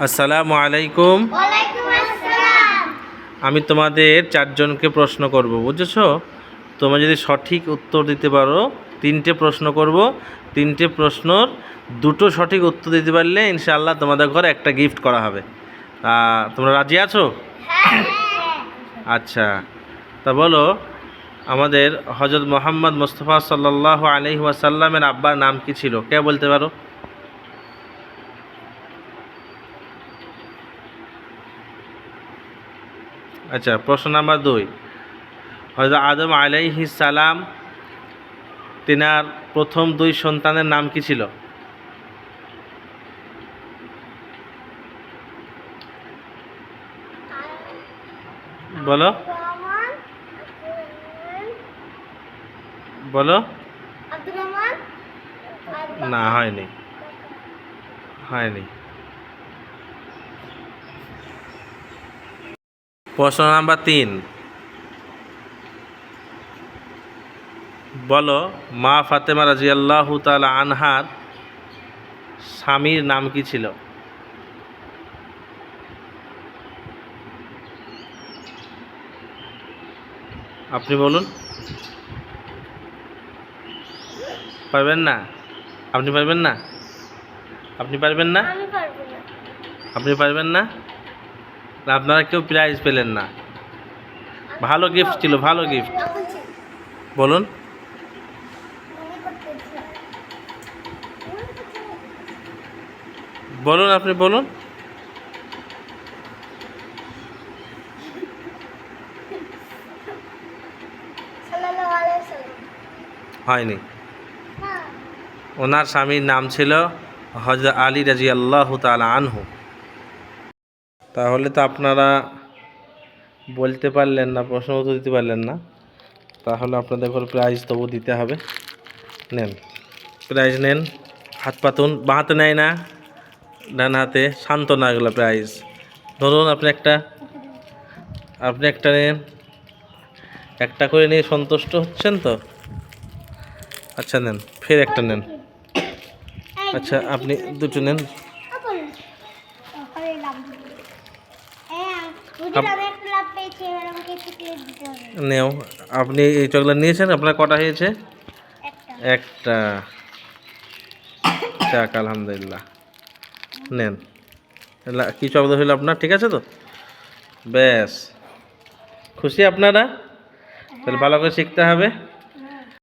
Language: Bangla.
আসসালামু আলাইকুম। ওয়ালাইকুম আমি তোমাদের চারজনকে প্রশ্ন করব বুঝেছ? তোমরা যদি সঠিক উত্তর দিতে পারো তিনটে প্রশ্ন করব। তিনটে প্রশ্নর দুটো সঠিক উত্তর দিতে পারলে ইনশাআল্লাহ তোমাদের ঘরে একটা গিফট করা হবে। তোমরা রাজি আছো? হ্যাঁ আচ্ছা তা বলো আমাদের হজরত মোহাম্মদ মোস্তফা সাল্লাহ আলহি ওয়াসাল্লামের আব্বার নাম কি ছিল? কে বলতে পারো? আচ্ছা প্রশ্ন নাম্বার দুই। হজরত আদম আলাইহি সালাম তিনার প্রথম দুই সন্তানের নাম কি ছিল? বলো। বলো। না হয়নি। হয়নি। প্রশ্ন নাম্বার তিন। বলো মা ফাতেমা রাজিয়াল্লাহ তাআলা আনহার স্বামীর নাম কি ছিল? আপনি বলুন। পারবেন না? আপনি পারবেন না? আপনি পারবেন না? আপনি পারবেন না? আপনারা কেউ প্রাইজ পেলেন না। ভালো গিফট ছিল, ভালো গিফট বলুন। বলুন আপনি, বলুন। হয়নি। হ্যাঁ ওনার স্বামীর নাম ছিল হজরত আলী রাজি আল্লাহ তালা আনহু। তাহলে তো আপনারা বলতে পারলেন না, প্রশ্ন উত্তর দিতে পারলেন না। তাহলে আপনাদের ঘর প্রাইজ তবু দিতে হবে। নেন প্রাইজ নেন। হাত পাতুন বাঁ হাতে নেয় না, ডান হাতে, শান্ত না এগুলো প্রাইজ ধরুন আপনি একটা আপনি একটা নেন, একটা করে নিয়ে সন্তুষ্ট হচ্ছেন তো? আচ্ছা নেন, ফের একটা নেন। আচ্ছা আপনি দুটো নেন। নেও। আপনি এই চকলেট নিয়েছেন আপনার কটা হয়েছে? একটা। যাক আলহামদুলিল্লাহ। নেন। কি চকলেট হইল আপনার? ঠিক আছে তো? ব্যাস। খুশি আপনারা? তাহলে ভালো করে শিখতে হবে।